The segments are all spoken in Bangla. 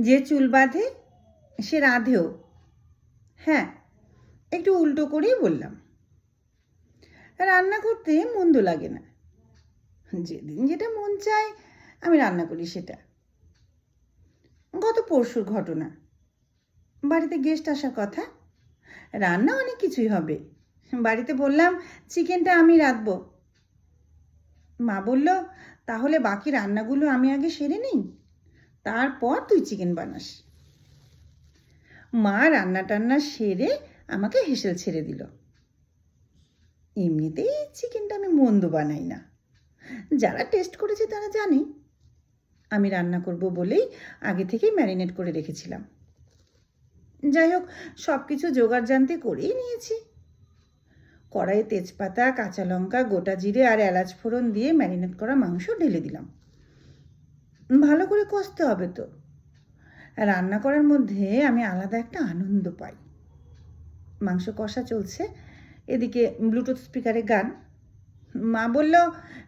যে চুল বাঁধে, সে রাধেও। হ্যাঁ একটু উল্টো করেই বললাম। রান্না করতে মন্দ লাগে না। যেদিন যেটা মন চায়, আমি রান্না করি সেটা। গত পরশুর ঘটনা। বাড়িতে গেস্ট আসার কথা। রান্না অনেক কিছুই হবে। বাড়িতে বললাম চিকেনটা আমি রাঁধবো। মা বলল, তাহলে বাকি রান্নাগুলো আমি আগে সেরে নিই? তারপর তুই চিকেন বানাস। মা রান্না টান্না সেরে আমাকে হেসেল ছেড়ে দিল। এমনিতেই চিকেনটা আমি মন্দ বানাই না। যারা টেস্ট করেছে তারা জানে। আমি রান্না করব বলেই আগে থেকেই ম্যারিনেট করে রেখেছিলাম। যাই হোক সব কিছু জোগাড় জানতে করেই নিয়েছি। কড়াইয়ে তেজপাতা, কাঁচা লঙ্কা, গোটা জিরে আর এলাচ ফোড়ন দিয়ে ম্যারিনেট করা মাংস ঢেলে দিলাম। ভালো করে কষতে হবে তো। রান্না করার মধ্যে আমি আলাদা একটা আনন্দ পাই। মাংস কষা চলছে, এদিকে ব্লুটুথ স্পিকারে গান। মা বলল,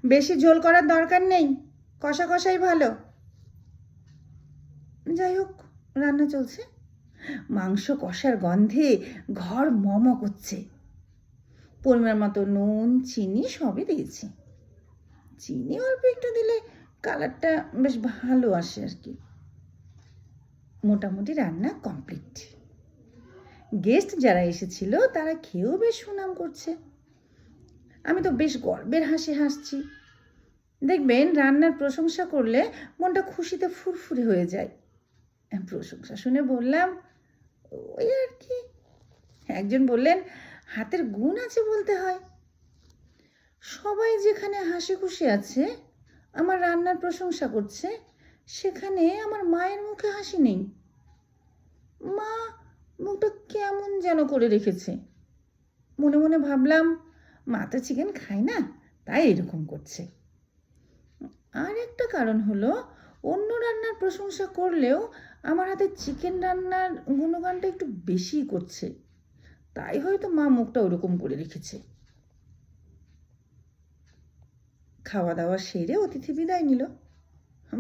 বেশি ঝোল করার দরকার নেই, কষা কষাই ভালো। যাই হোক, রান্না চলছে। মাংস কষার গন্ধে ঘর মম করছে। পরিমাণ মতো নুন, চিনি সবই দিয়েছি। চিনি অল্প একটু দিলে কালারটা বেশ ভালো আসে আর কি মোটামুটি রান্না কমপ্লিট। গেস্ট যারা এসেছিল, তারা খেয়েও বেশ সুনাম করছে। আমি তো বেশ গর্বের হাসি হাসছি। দেখবেন, রান্নার প্রশংসা করলে মনটা খুশিতে ফুরফুরে হয়ে যায়। প্রশংসা শুনে বললাম, ওই আর কি? একজন বললেন, হাতের গুণ আছে বলতে হয়। সবাই যেখানে হাসি খুশি আছে আমার রান্নার প্রশংসা করছে, সেখানে আমার মায়ের মুখে হাসি নেই। মা মুখটা কেমন যেন করে রেখেছে। মনে মনে ভাবলাম, মা তো চিকেন খায় না, তাই এরকম করছে। আর একটা কারণ হলো, অন্য রান্নার প্রশংসা করলেও আমার হাতে চিকেন রান্নার গুণগানটা একটু বেশি করছে। তাই হয়তো মা মুখটা ওরকম করে রেখেছে। খাওয়া দাওয়া সেরে অতিথি বিদায় নিল।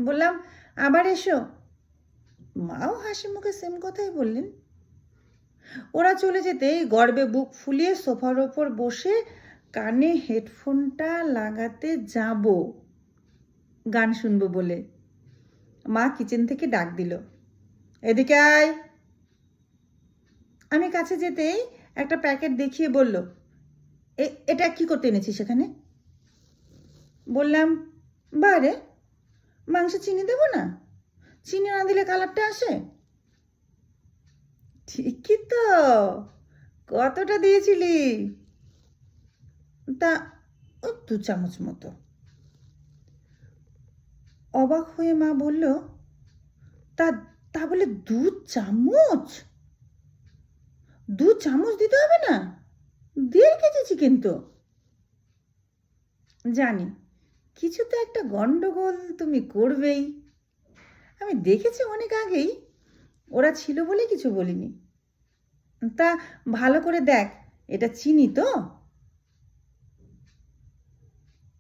বললাম, আবার এসো। মাও হাসি মুখে সেম কথাই বললেন। ওরা চলে যেতেই গর্বে বুক ফুলিয়ে সোফার ওপর বসে কানে হেডফোনটা লাগাতে যাব, গান শুনব বলে। মা কিচেন থেকে ডাক দিল, এদিকে আয়। আমি কাছে যেতেই একটা প্যাকেট দেখিয়ে বলল, "এ- এটা কি করতে এনেছিস সেখানে বললাম, বারে, মাংস চিনি দেবো না? চিনি না দিলে কালারটা আসে? ঠিকই তো, কতটা দিয়েছিলি? তা, ও দু চামচ মতো। অবাক হয়ে মা বলল, তা তা বলে দু চামচ? দু চামচ দিতে হবে না? দেড় কেজি চিকেন তো? জানি কিছু তো একটা গন্ডগোল তুমি করবেই। আমি দেখেছি অনেক আগেই, ওরা ছিল বলে কিছু বলিনি। তা ভালো করে দেখ, এটা চিনি তো?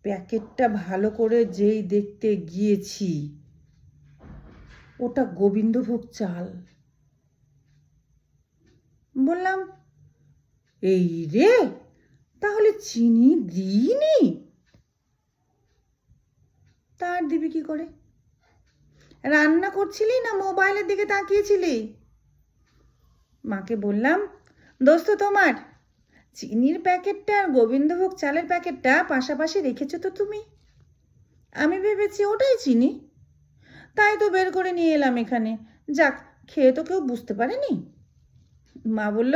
প্যাকেটটা ভালো করে যেই দেখতে গিয়েছি, ওটা গোবিন্দভোগ চাল। বললাম, এই রে, তাহলে চিনি দিইনি? তার দিবি কি করে? রান্না করছিলি না মোবাইলের দিকে তাকিয়েছিলি? মাকে বললাম, দোস্ত তোমার, চিনির প্যাকেটটা আর গোবিন্দভোগ চালের প্যাকেটটা পাশাপাশি রেখেছো তো তুমি? আমি ভেবেছি ওটাই চিনি। তাই তো বের করে নিয়ে এলাম এখানে। যাক, খেয়ে তো কেউ বুঝতে পারেনি। মা বলল,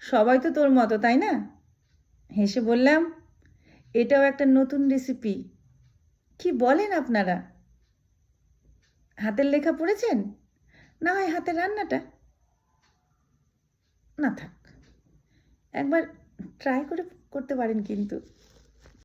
সবাই তো তোর মতো, তাই না? হেসে বললাম, এটাও একটা নতুন রেসিপি কি বলেন আপনারা? হাতের লেখা পড়েছেন? না হয় হাতের রান্নাটা? না থাক। একবার ট্রাই করে করতে পারেন কিন্তু।